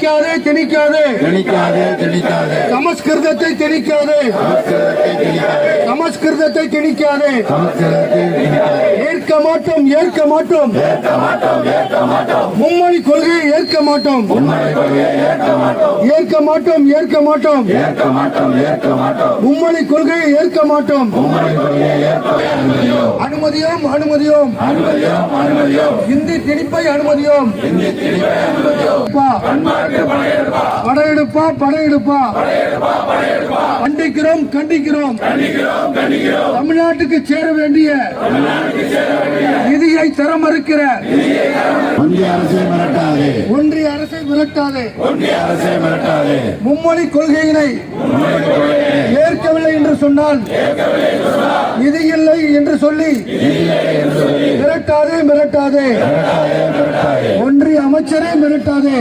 திணிக்காதே திணிக்காதே திணிக்காதே திணிக்காதே சமஸ்கிருதத்தை திணிக்காதே சமஸ்கிருதத்தை திணிக்காதே ஏற்க மாட்டோம் ஏற்க மாட்டோம். ஏற்க மாட்டோம் மும்மொழி கொள்கையை ஏற்க மாட்டோம். ஏற்க மாட்டோம். ஏற்க மாட்டோம் மும்மொழி கொள்கையை ஏற்க மாட்டோம். அனுமதியோம் அனுமதியோம். இந்தி திணிப்பை அனுமதியோம். படையெடுப்பா படையெடுப்பா. கண்டிக்கிறோம் கண்டிக்கிறோம். தமிழ்நாட்டுக்கு சேர வேண்டிய நிதியை தர மறுக்கிற அரசை மிரட்டாதே. ஒன்றிய அரசை மிரட்டாதே. ஒன்றிய அரசை மிரட்டாதே. மும்மொழி கொள்கையினை ஏற்கவில்லை என்று சொன்னால் நிதி இல்லை என்று சொல்லி மிரட்டாதே மிரட்டாதே. ஒன்றிய அமைச்சரே மிரட்டாதே.